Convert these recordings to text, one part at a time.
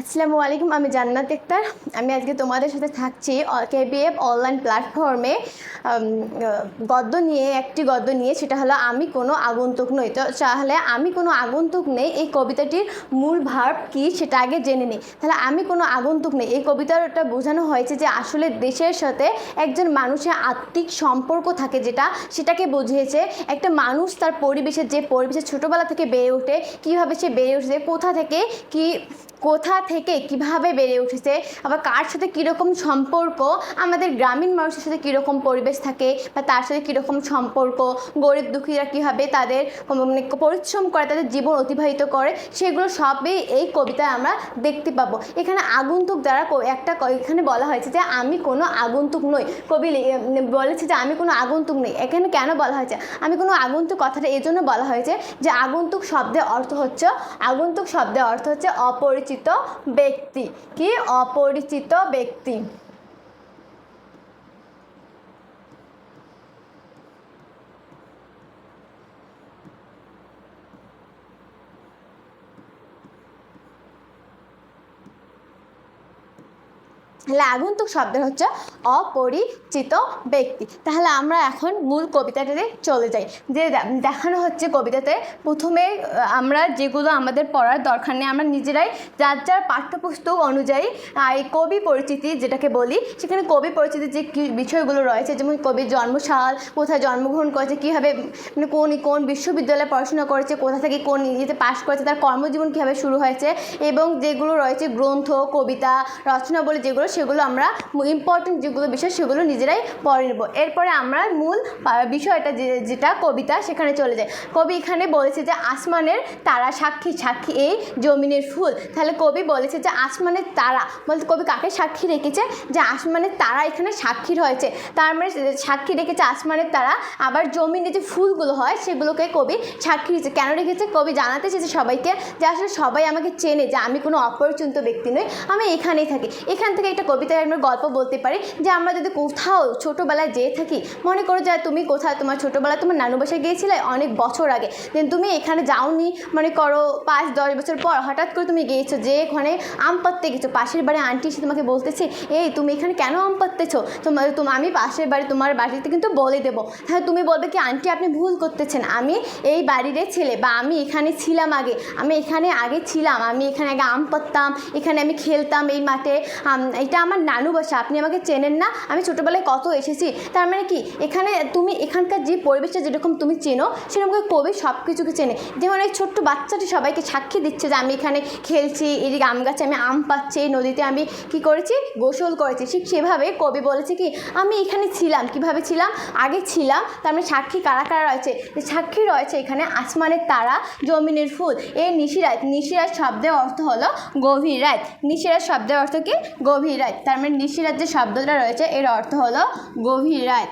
আসসালামু আলাইকুম, আমি জান্নাত আক্তার আমি আজকে তোমাদের সাথে থাকছি কেবিএফ অনলাইন প্ল্যাটফর্মে গদ্য নিয়ে, একটি গদ্য নিয়ে, সেটা হলো আমি কোনো আগন্তুক নই। তো তাহলে আমি কোনো আগন্তুক নেই, এই কবিতাটির মূল ভার্ব কী সেটা আগে জেনে নিই। তাহলে আমি কোনো আগন্তুক নেই। এই কবিতাটা বোঝানো হয়েছে যে আসলে দেশের সাথে একজন মানুষের আত্মিক সম্পর্ক থাকে যেটা, সেটাকে বুঝিয়েছে একটা মানুষ তার পরিবেশে যে পরিবেশে ছোটোবেলা থেকে বেড়ে ওঠে, কীভাবে সে বেড়ে উঠেছে, কোথা থেকে কি কোথা থেকে কীভাবে বেড়ে উঠেছে, আবার কার সাথে কীরকম সম্পর্ক, আমাদের গ্রামীণ মানুষের সাথে কীরকম পরিবেশ থাকে বা তার সাথে কীরকম সম্পর্ক, গরিব দুঃখীরা কীভাবে তাদের মানে পরিশ্রম করে, তাদের জীবন অতিবাহিত করে, সেগুলো সবই এই কবিতায় আমরা দেখতে পাবো। এখানে আগন্তুক দ্বারা একটা এখানে বলা হয়েছে যে আমি কোনো আগন্তুক নই। কবি বলেছে যে আমি কোনো আগন্তুক নই। এখানে কেন বলা হয়েছে? আমি কোনো আগন্তুক কথাটা এই জন্য বলা হয়েছে যে আগন্তুক শব্দের অর্থ হচ্ছে, আগন্তুক শব্দের অর্থ হচ্ছে অপরিচিত। ব্যক্তি। কি অপরিচিত ব্যক্তি? তাহলে আগন্তুক শব্দের হচ্ছে অপরিচিত ব্যক্তি। তাহলে আমরা এখন মূল কবিতাটাতে চলে যাই। যে দেখানো হচ্ছে কবিতাতে, প্রথমে আমরা যেগুলো আমাদের পড়ার দরকার নেই, আমরা নিজেরাই যার যার পাঠ্যপুস্তক অনুযায়ী এই কবি পরিচিতি যেটাকে বলি, সেখানে কবি পরিচিতির যে বিষয়গুলো রয়েছে, যেমন কবির জন্মসাল, কোথায় জন্মগ্রহণ করেছে, কীভাবে মানে কোন কোন বিশ্ববিদ্যালয়ে পড়াশোনা করেছে, কোথা থেকে কোন ইয়েতে পাশ করেছে, তার কর্মজীবন কীভাবে শুরু হয়েছে, এবং যেগুলো রয়েছে গ্রন্থ, কবিতা রচনা বলে যেগুলো সেগুলো আমরা ইম্পর্টেন্ট যেগুলো বিষয় সেগুলো নিজেরাই পড়ে নেব। এরপরে আমরা মূল বিষয়টা যেটা কবিতা সেখানে চলে যায়। কবি এখানে বলেছে যে আসমানের তারা সাক্ষী সাক্ষী এই জমিনের ফুল। তাহলে কবি বলেছে যে আসমানের তারা, বলতে কবি কাকে সাক্ষী রেখেছে? যে আসমানের তারা এখানে সাক্ষী রয়েছে তার মানে সাক্ষী রেখেছে আসমানের তারা, আবার জমিনে যে ফুলগুলো হয় সেগুলোকে কবি সাক্ষী রেখেছে। কেন রেখেছে? কবি জানাতে চেয়েছে সবাইকে যে আসলে সবাই আমাকে চেনে, যে আমি কোনো অপরিচিত ব্যক্তি নই, আমি এখানেই থাকি। এখান থেকে একটা কবিতায় আমরা গল্প বলতে পারি যে আমরা যদি কোথাও ছোটোবেলায় যেয়ে থাকি, মনে করো যে তুমি কোথায় তোমার ছোটোবেলায় তোমার নানু বাসায় গিয়েছিলে অনেক বছর আগে দেন তুমি এখানে যাওনি, মনে করো পাঁচ, দশ বছর পর হঠাৎ করে তুমি গিয়েছো যে এখানে আম পাততে গেছো, পাশের বাড়ি আন্টি এসে তোমাকে বলতেছে, এই তুমি এখানে কেন আম পাততেছো তোমার তোমার আমি পাশের বাড়ি, তোমার বাড়িতে কিন্তু বলে দেবো। তাহলে তুমি বলবে কি আন্টি আপনি ভুল করতেছেন। আমি এই বাড়ির ছেলে বা আমি এখানে ছিলাম আগে, আমি এখানে আগে ছিলাম, আমি এখানে আগে আম পাততাম এখানে আমি খেলতাম এই মাঠে এটা আমার নানু বাসা, আপনি আমাকে চেনেন না। আমি ছোটোবেলায় কত এসেছি। তার মানে কি, এখানে তুমি, এখানকার যে পরিবেশটা যেরকম তুমি চেনো, সেরকম কবি সব কিছুকে চেনে। যেমন এই ছোট্ট বাচ্চাটি সবাইকে সাক্ষী দিচ্ছে যে আমি এখানে খেলছি, এদিকে আম গাছে আমি আম পাচ্ছি, এই নদীতে আমি কি করেছি? গোসল করেছি। ঠিক সেভাবে কবি বলেছে কি, আমি এখানে ছিলাম। কীভাবে ছিলাম? আগে ছিলাম, তার মানে সাক্ষী কারা কারা রয়েছে? সাক্ষী রয়েছে এখানে আসমানের তারা, জমিনের ফুল। এই নিশিরাত নিশিরাত শব্দের অর্থ হলো গভীর রাত। নিশিরাত শব্দের অর্থ কি? গভীর রাত তার মানে নিশিরাত যে শব্দটা রয়েছে এর অর্থ হলো গভীর রাত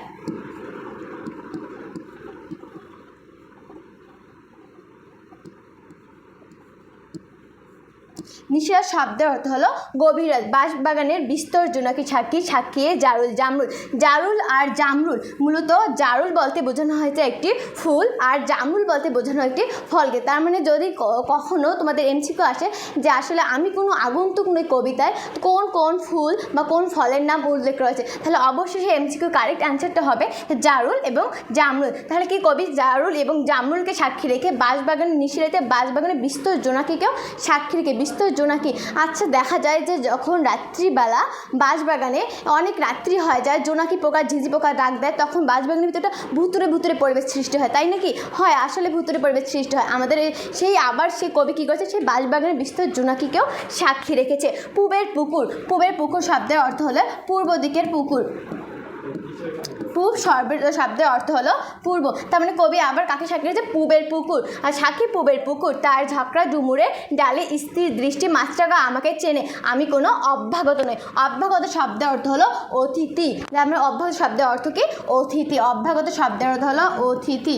নিশিরাত শব্দের অর্থ হলো গভীর বাঁশবাগানের বিস্তর জোনাকি সাক্ষী সাক্ষিয়ে জারুল জামরুল। জারুল আর জামরুল মূলত জারুল বলতে বোঝানো হয়েছে একটি ফুল আর জামরুল বলতে বোঝানো একটি ফলকে। তার মানে যদি ক- কখনো তোমাদের এমসিকিউ আসে যে আসলে আমি কোনো আগন্তুক নই কবিতায়, কোন কোন ফুল বা কোন ফলের নাম উল্লেখ রয়েছে, তাহলে অবশ্যই সেই এমসিকিউ কারেক্ট অ্যান্সারটা হবে জারুল এবং জামরুল। তাহলে কি কবি জারুল এবং জামরুলকে সাক্ষী রেখে বাঁশবাগানের নিশিরাতে বাঁশবাগানের বিস্তর জোনাকিকেও সাক্ষী রেখে, বিস্তর জোনাকি আচ্ছা দেখা যায় যে যখন রাত্রিবেলা বাঁশবাগানে অনেক রাত্রি হয়, যায় জোনাকি পোকা ঝিঝি পোকা ডাক দেয়, তখন বাঁশবাগানের ভিতরটা ভুতুরে ভুতুরে পরিবেশ সৃষ্টি হয়, তাই নাকি? হয়, আসলে ভুতুরে পরিবেশ সৃষ্টি হয়। আমাদের সেই আবার সেই কবি কী করেছে? সেই বাঁশবাগানের বিস্তর জোনাকিকেও সাক্ষী রেখেছে। পূবের পুকুর পূবের পুকুর শব্দের অর্থ হলো পূর্ব দিকের পুকুর। পূব শব্দের অর্থ হলো পূর্ব। তার মানে কবি আবার কাকে সাক্ষী রেখেছে পূবের পুকুর। আর সাক্ষী পূবের পুকুর, তার ঝাঁকড়া ডুমুরে ডালে স্থির দৃষ্টি মাছটাকা আমাকে চেনে। আমি কোনো অভ্যাগত নই। অভ্যাগত শব্দের অর্থ হলো অতিথি। তার মানে অভ্যাগত শব্দের অর্থ কি? অতিথি। অভ্যাগত শব্দের অর্থ হলো অতিথি।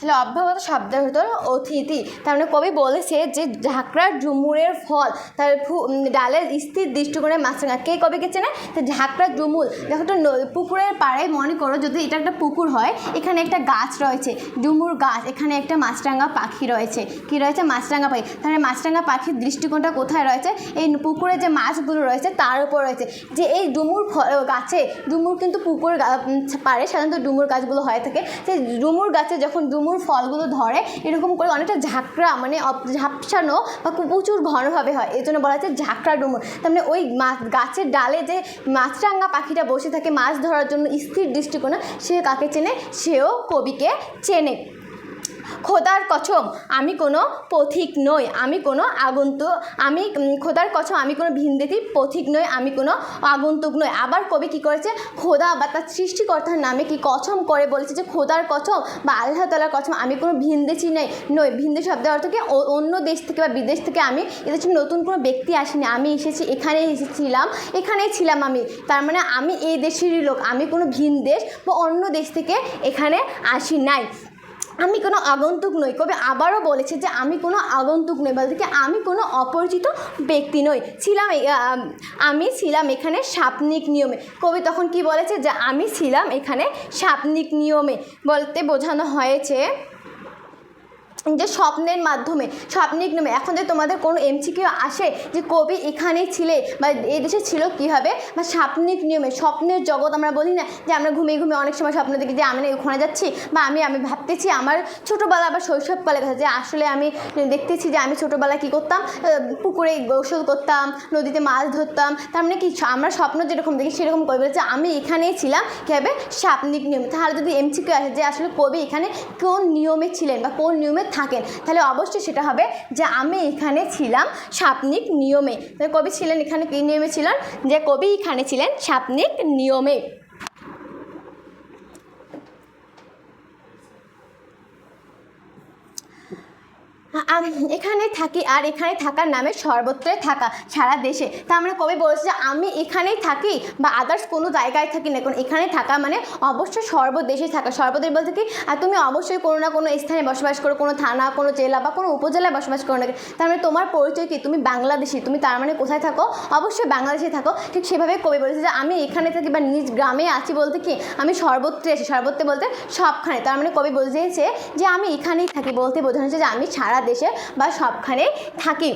তাহলে অভ্যাগত শব্দের ভিতর অতিথি। তার মানে কবি বলেছে যে ঝাঁকড়ার ঝুমুরের ফল, তার ডালের স্থির দৃষ্টিকোণে মাছরাঙা কে কবিকে চেনে? তো ঝাঁকড়ার ঝুমুর দেখো ন- পুকুরের পাড়ে মনে করো যদি এটা একটা পুকুর হয়, এখানে একটা গাছ রয়েছে, ডুমুর গাছ। এখানে একটা মাছরাঙা পাখি রয়েছে। কি রয়েছে? মাছরাঙা পাখি। তাহলে মাছরাঙা পাখির দৃষ্টিকোণটা কোথায় রয়েছে? এই পুকুরে যে মাছগুলো রয়েছে, তার উপর রয়েছে। যে এই ডুমুর গাছে, ডুমুর কিন্তু পুকুর পাড়ে সাধারণত ডুমুর গাছগুলো হয়ে থাকে। সেই ডুমুর গাছে যখন ডুমুর ফলগুলো ধরে, এরকম করে অনেকটা ঝাঁকড়া মানে ঝাপসানো বা প্রচুর ঘনভাবে হয়। এই জন্য বলা হচ্ছে ঝাঁকড়া ডুমুর। তার মানে ওই মাছ গাছের ডালে যে মাছরাঙ্গা পাখিটা বসে থাকে মাছ ধরার জন্য স্থির দৃষ্টিকোণে, সে কাকে চেনে? সেও কবিকে চেনে। খোদার কছম, আমি কোনো পথিক নই, আমি কোনো আগন্তুক, আমি খোদার কছম, আমি কোনো ভিনদেশি পথিক নই, আমি কোনো আগন্তুক নই। আবার কবি কী করেছে? খোদা বা তার সৃষ্টিকর্তার নামে কি কছম করে বলেছে যে, খোদার কছম বা আল্লাহ তালার কছম, আমি কোনো ভিনদেশি নেই, নই। ভিনদেশি শব্দের অর্থ কি? অন্য দেশ থেকে বা বিদেশ থেকে আমি এদেশে নতুন কোনো ব্যক্তি আসিনি। আমি এসেছি, এখানেই এসেছিলাম, এখানেই ছিলাম আমি। তার মানে আমি এই দেশেরই লোক, আমি কোনো ভিন দেশ বা অন্য দেশ থেকে এখানে আসি নাই। আমি কোনো আগন্তুক নই। কবি আবারও বলেছে যে, আমি কোনো আগন্তুক নই, বলতে কি আমি কোনো অপরিচিত ব্যক্তি নই। ছিলাম আমি ছিলাম এখানে সাপনিক নিয়মে। কবি তখন কি বলেছে যে, আমি ছিলাম এখানে সাপনিক নিয়মে। বলতে বোঝানো হয়েছে যে স্বপ্নের মাধ্যমে, স্বপ্নিক নামে। এখন যে তোমাদের কোনো এমসিকিউ আসে যে কবি এখানে ছিলে বা এই দেশে ছিল কীভাবে, বা স্বপ্নিক নিয়মে, স্বপ্নের জগৎ আমরা বলি না যে আমরা ঘুমিয়ে ঘুমিয়ে অনেক সময় স্বপ্ন দেখি যে আমি না ওখানে যাচ্ছি, বা আমি আমি ভাবতেছি আমার ছোটোবেলা বা শৈশবকালের কথা যে আসলে আমি দেখতেছি যে আমি ছোটোবেলায় কী করতাম পুকুরে গোসল করতাম, নদীতে মাছ ধরতাম, তার মানে কি আমরা স্বপ্ন যেরকম দেখি সেরকম কবি বলেছে, আমি এখানেই ছিলাম কীভাবে স্বপ্নিক নিয়মে। তাহলে যদি এমসিকিউ আসে যে আসলে কবি এখানে কোন নিয়মে ছিলেন বা কোন নিয়মে থাকেন তাহলে অবশ্যই সেটা হবে যে আমি এখানে ছিলাম স্বাপ্নিক নিয়মে। কবি ছিলেন এখানে কী নিয়মে ছিলেন? যে কবি এখানে ছিলেন স্বাপ্নিক নিয়মে। এখানে থাকি আর এখানে থাকার নামে সর্বত্রে থাকা সারা দেশে। তা আমরা কবি বলেছি যে আমি এখানেই থাকি বা আদার্স কোনো জায়গায় থাকি না? কারণ এখানে থাকা মানে অবশ্যই সর্বদেশে থাকা। সর্বদেশ বলতে কি আর তুমি অবশ্যই কোনো না কোনো স্থানে বসবাস করো, কোনো থানা, কোনো জেলা বা কোনো উপজেলায় বসবাস করো না তার মানে তোমার পরিচয় কি? তুমি বাংলাদেশি, তুমি তার মানে কোথায় থাকো? অবশ্যই বাংলাদেশে থাকো। ঠিক সেভাবে কবি বলেছে যে আমি এখানে থাকি বা নিজ গ্রামে আছি বলতে কি, আমি সর্বত্রে আছি। সর্বত্রে বলতে সবখানে। তার মানে কবি বুঝিয়েছে যে আমি এখানেই থাকি বলতে বোঝানো হচ্ছে যে আমি সারা দেশে বা সবখানে থাকি।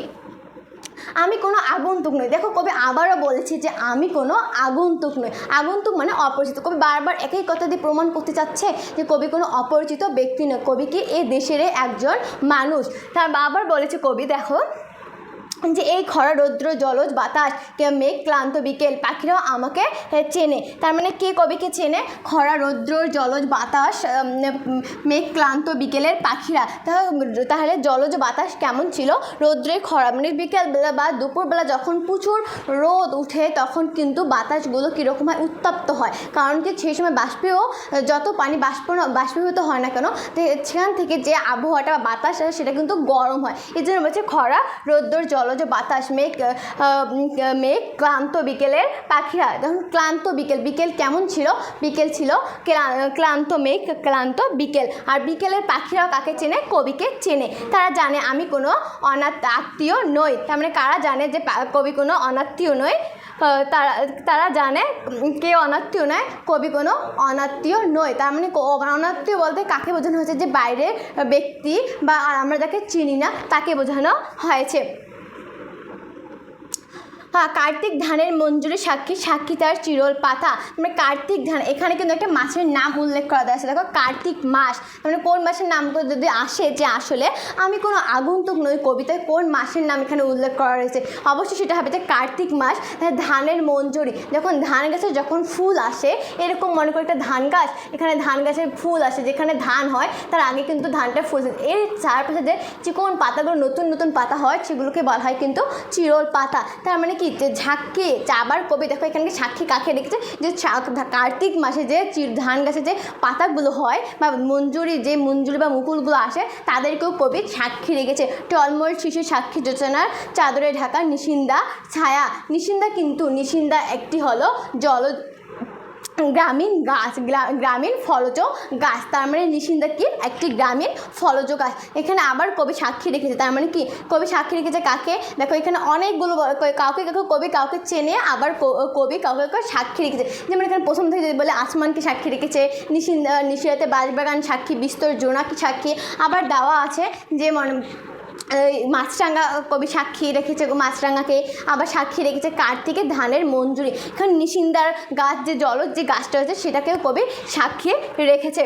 আমি কোনো আগন্তুক নই। দেখো, কবি আবারও বলেছে যে আমি কোনো আগন্তুক নই। আগন্তুক মানে অপরিচিত। কবি বারবার একই কথা দিয়ে প্রমাণ করতে চাচ্ছে যে কবি কোনো অপরিচিত ব্যক্তি নয়। কবি কি এ দেশের একজন মানুষ? তার বাবার বলেছে কবি, দেখো যে এই খরা, রৌদ্র, জলজ বাতাস মেঘ, ক্লান্ত বিকেল, পাখিরাও আমাকে চেনে। তার মানে কে কবিকে চেনে? খরা, রৌদ্র, জলজ বাতাস মেঘ, ক্লান্ত বিকেলের পাখিরা। তাহলে জলজ বাতাস কেমন ছিল? রৌদ্রের খরা মানে বিকেলবেলা বা দুপুরবেলা যখন প্রচুর রোদ উঠে, তখন কিন্তু বাতাসগুলো কীরকম হয়? উত্তপ্ত হয়। কারণ কি সেই সময় বাষ্পেও যত পানি বাষ্প, বাষ্পীভূত হয় না কেন সেখান থেকে যে আবহাওয়াটা বাতাস সেটা কিন্তু গরম হয়। এই জন্য বলছে খরা রোদ্দুর জলজ বাতাস মেঘ মেঘ ক্লান্ত বিকেলের পাখিরা তখন ক্লান্ত বিকেল বিকেল কেমন ছিল? বিকেল ছিল ক্লা- ক্লান্ত মেঘ ক্লান্ত বিকেল। আর বিকেলের পাখিরাও কাকে চেনে? কবিকে চেনে। তারা জানে আমি কোনো অনাথ আত্মীয় নই। তার মানে কারা জানে যে কবি কোনো অনাত্মীয় আহ, তারা তারা জানে কে অনাত্মীয় নয় কবি কোনো অনাত্মীয় নয়। তার মানে অনাত্মীয় বলতে কাকে বোঝানো হয়েছে? যে বাইরের ব্যক্তি বা আমরা যাকে চিনি না তাকে বোঝানো হয়েছে। হ্যাঁ কার্তিক ধানের মঞ্জুরি সাক্ষী সাক্ষী তার চিরল পাতা। মানে কার্তিক ধান এখানে কিন্তু একটা মাসের নাম উল্লেখ করা আছে। দেখো কার্তিক মাস মানে কোন মাসের নাম করে যদি আসে যে আসলে আমি কোনো আগন্তুক নই কবিতায় কোন মাসের নাম এখানে উল্লেখ করা রয়েছে অবশ্যই সেটা হবে যে কার্তিক মাস হ্যাঁ, ধানের মঞ্জুরি। যখন ধান গাছে যখন ফুল আসে এরকম মনে করে একটা ধান গাছ এখানে ধান গাছের ফুল আসে যেখানে ধান হয় তার আগে কিন্তু ধানটা ফুল এর চারপাশে যে চিকন পাতাগুলো নতুন নতুন পাতা হয় সেগুলোকে বলা হয় কিন্তু চিরল পাতা। তার মানে কি কি? যে ঝাঁকি আবার কবি, দেখো এখানে সাক্ষী কাকে রেখেছে? যে কার্তিক মাসে যে চির- ধান গাছে যে পাতাগুলো হয় বা মঞ্জুরি, যে মঞ্জুরি বা মুকুলগুলো আসে, তাদেরকেও কবি সাক্ষী রেখেছে। টলমল শিশু সাক্ষী যোচনার চাদরে ঢাকা নিশিন্দা ছায়া। নিশিন্দা কিন্তু, নিশিন্দা একটি হলো জল গ্রামীণ গাছ গ্রামীণ ফলজ গাছ, তার মানে নিশিন্দা কি? একটি গ্রামীণ ফলজ গাছ। এখানে আবার কবি সাক্ষী রেখেছে, তার মানে কি? কবি সাক্ষী রেখেছে কাকে? দেখো, এখানে অনেকগুলো কাউকে কাউকে কবি কাউকে চেনে, আবার কবি কাউকে কাউকে সাক্ষী রেখেছে। যেমন এখানে প্রথম থেকে যদি বলে আসমানকে সাক্ষী রেখেছে, নিশিন্দা, নিশিরাতে বাঁশবাগান সাক্ষী, বিস্তর জোনাকি সাক্ষী, আবার দেওয়া আছে যে মনে মাছরাঙা কবি সাক্ষী রেখেছে মাছরাঙাকে, আবার সাক্ষী রেখেছে কার্তিকের ধানের মঞ্জুরি। এখানে নিশিন্দার গাছ যে জলজ যে গাছটা হয়েছে সেটাকেও কবি সাক্ষী রেখেছে।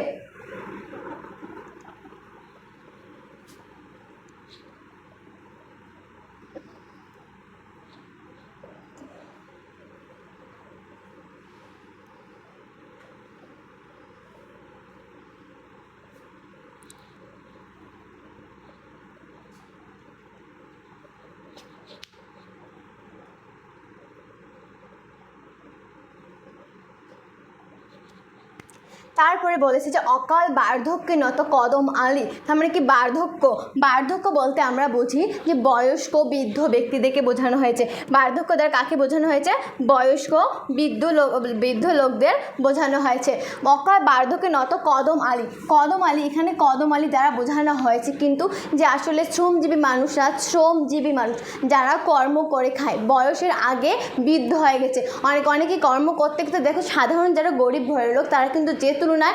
তারপরে বলেছে যে অকাল বার্ধক্যে নত কদম আলি। তার মানে কি বার্ধক্য? বার্ধক্য বলতে আমরা বুঝি যে বয়স্ক বৃদ্ধ ব্যক্তিদেরকে বোঝানো হয়েছে। বার্ধক্য দ্বারা কাকে বোঝানো হয়েছে? বয়স্ক বৃদ্ধ লোক, বৃদ্ধ লোকদের বোঝানো হয়েছে। অকাল বার্ধক্যে নত কদম আলি। কদম আলি, এখানে কদম আলি দ্বারা বোঝানো হয়েছে কিন্তু যে আসলে শ্রমজীবী মানুষরা, শ্রমজীবী মানুষ যারা কর্ম করে খায়, বয়সের আগে বৃদ্ধ হয়ে গেছে। অনেক অনেকে কর্ম করতে করতে দেখো সাধারণ যারা গরিব ঘরের লোক, তারা কিন্তু যে তুলনায়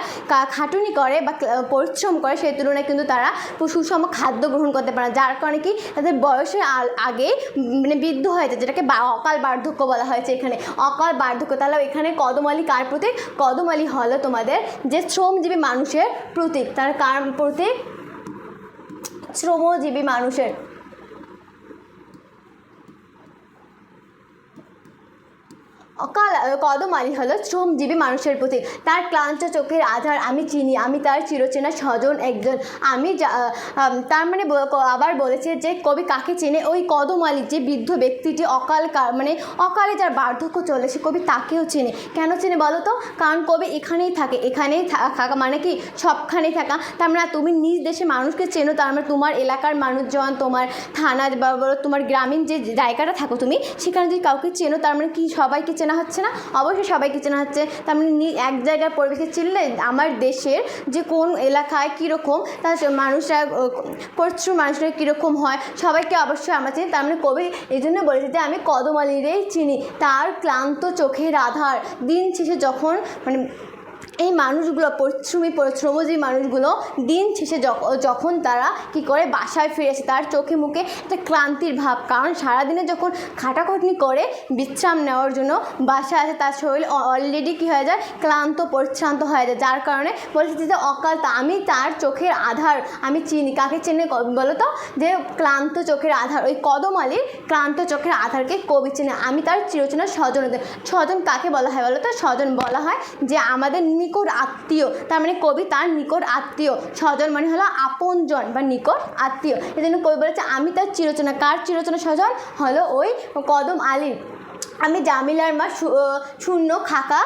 খাটুনি করে বা পরিশ্রম করে সেই তুলনায় কিন্তু তারা সুষম খাদ্য গ্রহণ করতে পারে না। যার কারণে কি তাদের বয়সের আগে মানে বৃদ্ধ হয়ে যায়, যেটাকে অকাল বার্ধক্য বলা হয়েছে এখানে। অকাল বার্ধক্য, তাহলে এখানে কদমালি কার প্রতীক? কদমালি হলো তোমাদের যে শ্রমজীবী মানুষের প্রতীক। তার কার প্রতীক? শ্রমজীবী মানুষের অকাল কদমালি হলো শ্রমজীবী মানুষের প্রতি তার ক্লান্ত চোখের আধার আমি চিনি। আমি তার চিরচেনা স্বজন একজন। আমি তার মানে আবার বলেছে যে, কবি কাকে চেনে? ওই কদম কদমালি যে বৃদ্ধ ব্যক্তিটি অকাল মানে অকালে যার বার্ধক্য চলে, সে কবি তাকেও চেনে। কেন চেনে বলো তো? কারণ কবি এখানেই থাকে। এখানেই থাকা মানে কি? সবখানেই থাকা। তার মানে তুমি নিজ দেশে মানুষকে চেনো। তার মানে তোমার এলাকার মানুষজন, তোমার থানা বা তোমার গ্রামীণ যে জায়গাটা থাকো তুমি, সেখানে যদি কাউকে চেনো, তার মানে কি সবাইকে চেনা হচ্ছে না, অবশ্যই সবাইকে চেনা হচ্ছে। তার মানে এক জায়গার পরিবেশে চিনলে আমার দেশের যে কোন এলাকায় কীরকম তার মানুষরা প্রচুর মানুষরা কীরকম হয়, সবাইকে অবশ্যই আমরা চিনি। তার মানে কবি, এই জন্য বলেছে যে আমি কদমালিরেই চিনি। তার ক্লান্ত চোখের আধার দিন শেষে যখন মানে এই মানুষগুলো পরিশ্রমী শ্রমজীবী মানুষগুলো দিন শেষে যখন তারা কি করে বাসায় ফিরে আসে, তার চোখে মুখে একটা ক্লান্তির ভাব। কারণ সারাদিনে যখন খাটাখাটনি করে বিশ্রাম নেওয়ার জন্য বাসায় আসে, তার শরীর অলরেডি কী হয়ে যায়? ক্লান্ত, পরিশ্রান্ত হয়ে যায়। যার কারণে বলছে যে অকাল তা, আমি তার চোখের আধার, আমি চিনি। কাকে চেনে বলো তো? যে ক্লান্ত চোখের আধার, ওই কদম আলীর ক্লান্ত চোখের আধারকে কবি চেনে। আমি তার চিরচেনা স্বজন। স্বজন কাকে বলা হয় বলো তো? স্বজন বলা হয় যে, আমাদের নিকট আত্মীয়, তার মানে কবি তার নিকট আত্মীয়। স্বজন মানে হলো আপনজন বা নিকট আত্মীয়। এই জন্য কবি বলেছে, আমি তার চিরচনা। কার চিরচনা স্বজন? হলো ওই কদম আলীর। আমি জামিলার মা শূন্য, খাকা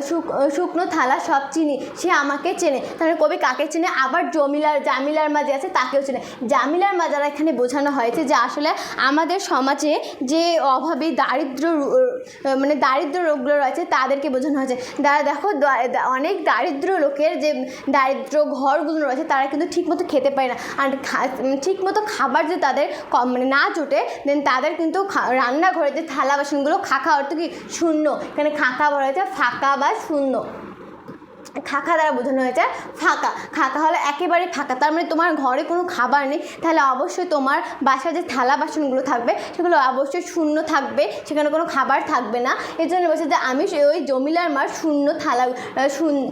শুক- শুকনো থালা সব চিনি। সে আমাকে চেনে। তাহলে কবি কাকে চেনে? আবার জমিলার জামিলার মা যে আছে তাকেও চেনে। জামিলার মা যারা এখানে বোঝানো হয়েছে যে আসলে আমাদের সমাজে যে অভাবে দারিদ্র মানে দারিদ্র রোগগুলো রয়েছে তাদেরকে বোঝানো হয়েছে। দাদা দেখো অনেক দারিদ্র লোকের যে দারিদ্র ঘরগুলো রয়েছে তারা কিন্তু ঠিকমতো খেতে পারে না। আর ঠিকমতো খাবার যে তাদের কম মানে না জোটে, দেন তাদের কিন্তু রান্নাঘরে যে থালা বাসনগুলো খাঁকা অর্থ কি? শূন্য। এখানে খাঁকা বলা হয়েছে ফাঁকা বা শূন্য। খাকা দ্বারা বোঝানো হয়েছে, ফাঁকা। খাকা হলো একেবারে ফাঁকা। তার মানে তোমার ঘরে কোনো খাবার নেই, তাহলে অবশ্যই তোমার বাসায় যে থালা বাসনগুলো থাকবে, সেগুলো অবশ্যই শূন্য থাকবে, সেখানে কোনো খাবার থাকবে না। এর জন্য বলছে যে আমি ওই জমিলার মার শূন্য থালা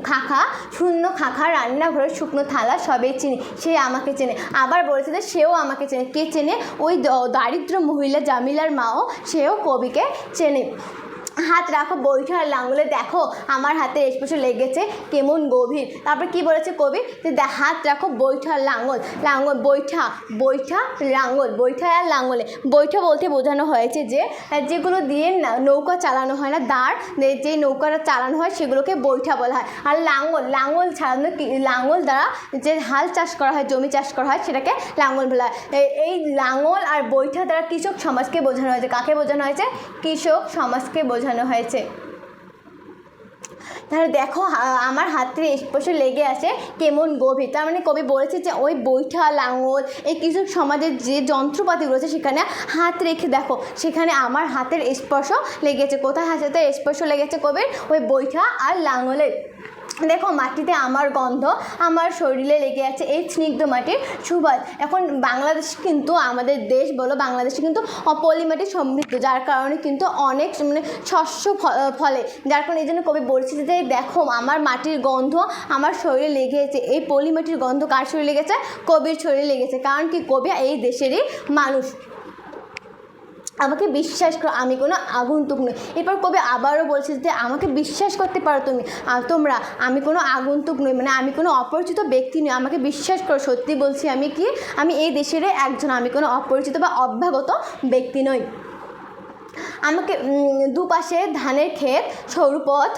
খাখা, শূন্য খাখা রান্নাঘরের শুকনো থালা সবই চিনি, সে আমাকে চেনে। আবার বলেছে যে সেও আমাকে চেনে। কে চেনে? ওই দারিদ্র মহিলা জামিলার মাও, সেও কবিকে চেনে। হাত রাখো, বৈঠা আর লাঙলে দেখো আমার হাতে স্পর্শ লেগেছে, কেমন গভীর। তারপর কি বলেছে কবি? যে হাত রাখো, বৈঠা আর লাঙল লাঙল, বৈঠা বৈঠা, লাঙল, বৈঠা আর লাঙলে। বৈঠা বলতে বোঝানো হয়েছে যে, যেগুলো দিয়ে নৌকা চালানো হয় না, দাঁড়, যে- নৌকাটা চালানো হয় সেগুলোকে বৈঠা বলা হয়। আর লাঙল লাঙল ছাড়ানো কি, লাঙল দ্বারা যে হাল চাষ করা হয়, জমি চাষ করা হয়, সেটাকে লাঙল বলা হয়। এই- লাঙল আর বৈঠা দ্বারা কৃষক সমাজকে বোঝানো হয়েছে। কাকে বোঝানো হয়েছে? কৃষক সমাজকে বোঝানো হয়েছে। তাহলে দেখো আমার হাতে স্পর্শ লেগে আছে কেমন গভীর। তার মানে কবি বলেছে যে, ওই বৈঠা লাঙল, এই কৃষক সমাজের যে যন্ত্রপাতি রয়েছে সেখানে হাত রেখে দেখো, সেখানে আমার হাতের স্পর্শ লেগেছে। কোথায় হাতে স্পর্শ লেগেছে কবির? ওই বৈঠা আর লাঙলের। দেখো, মাটিতে আমার গন্ধ, আমার শরীরে লেগে আছে এই স্নিগ্ধ মাটির সুবাস এখন বাংলাদেশ কিন্তু, আমাদের দেশ বলো, বাংলাদেশে কিন্তু পলিমাটি সমৃদ্ধ, যার কারণে কিন্তু অনেক মানে শস্য ফলে। যার কারণে এই জন্য কবি বলছি যে, দেখো, আমার মাটির গন্ধ, আমার শরীরে লেগেছে এই পলিমাটির গন্ধ কার শরীরে লেগেছে? কবির শরীরে লেগেছে। কারণ কি কবি এই দেশেরই মানুষ। আমাকে বিশ্বাস করো, আমি কোনো আগন্তুক নই। এরপর কবি আবারও বলছে যে, আমাকে বিশ্বাস করতে পারো তুমি। তোমরা, আমি কোনো আগন্তুক নই। মানে আমি কোনো অপরিচিত ব্যক্তি নই। আমাকে বিশ্বাস করো, সত্যি বলছি আমি কি? আমি এই দেশের একজন। আমি কোনো অপরিচিত বা অভ্যাগত ব্যক্তি নই। আমাকে দুপাশে ধানের ক্ষেত সরু পথ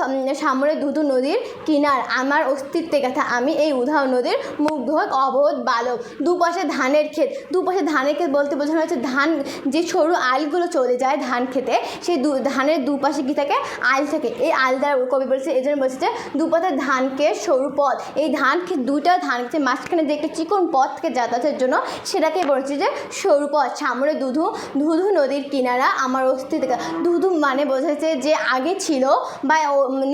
দুধু নদীর কিনার। আমার অস্তিত্বের কথা, আমি এই উধাও নদীর মুগ্ধ, অবোধ বালক। দুপাশে ধানের ক্ষেত। দুপাশে ধানের ক্ষেত বলতে বোঝানো হচ্ছে ধান, যে সরু আলগুলো চলে যায় ধান খেতে সেই দু, ধানের দুপাশে কি থাকে? আল থাকে। এই আইল দ্বারা কবি বলছে এই জন্য বলছে যে দুপাশে ধানকে সরু পথ। এই ধান ক্ষেত দুইটা ধান ক্ষেতের মাঝখানে যে একটা চিকন পথকে যাতায়াতের জন্য, সেটাকে বলছে যে সরু পথ। সামনে দুধু ধুধু নদীর কিনারা। আমার অস্তিত্ব ধুধু মানে বোঝাচ্ছে যে আগে ছিল বা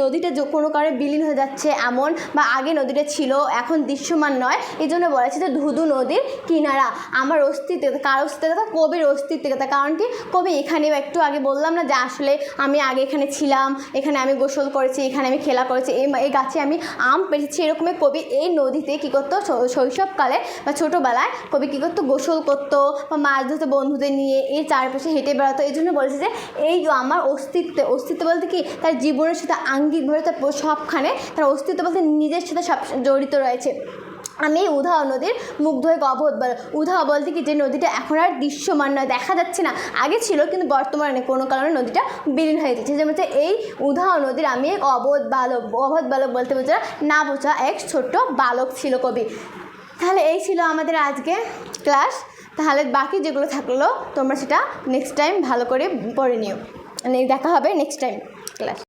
নদীটা যে কোনো কারণে বিলীন হয়ে যাচ্ছে এমন বা আগে নদীটা ছিল, এখন দৃশ্যমান নয়। এই জন্য বলা হচ্ছে যে ধুধু নদীর কিনারা। আমার অস্তিত্ব কার অস্তিত্ব কবির অস্তিত্ব কথা কারণ কি? কবি এখানে একটু আগে বললাম না যে আসলে আমি আগে এখানে ছিলাম, এখানে আমি গোসল করেছি, এখানে আমি খেলা করেছি, এই এই গাছে আমি আম পেরেছি। এরকমই কবি এই নদীতে কী করতো? শৈশবকালে বা ছোটোবেলায় কবি কী করতো? গোসল করতো বা মাছ ধরতো বন্ধুদের নিয়ে এই চারপাশে হেঁটে বেড়াতো। এই জন্য বলছে যে এই আমার অস্তিত্ব অস্তিত্ব বলতে কি? তার জীবনের সাথে আঙ্গিকভাবে তার সবখানে তার অস্তিত্ব বলতে নিজের সাথে সব জড়িত রয়েছে। আমি এই উধাও নদীর মুগ্ধ হয়ে অবোধ বল উধাও বলতে কি যে নদীটা এখন আর দৃশ্যমান নয়, দেখা যাচ্ছে না। আগে ছিল কিন্তু বর্তমানে কোনো কারণে নদীটা বিলীন হয়ে যাচ্ছে। যেমন হচ্ছে এই উধাও নদীর আমি এক অবোধ বালক অবোধ বালক বলতে বোঝা না বোঝা এক ছোট্ট বালক ছিল কবি। তাহলে এই ছিল আমাদের আজকে ক্লাস তাহলে বাকি যেগুলো থাকল, তোমরা সেটা নেক্সট টাইম ভালো করে পড়ে নিও। মানে দেখা হবে নেক্সট টাইম ক্লাস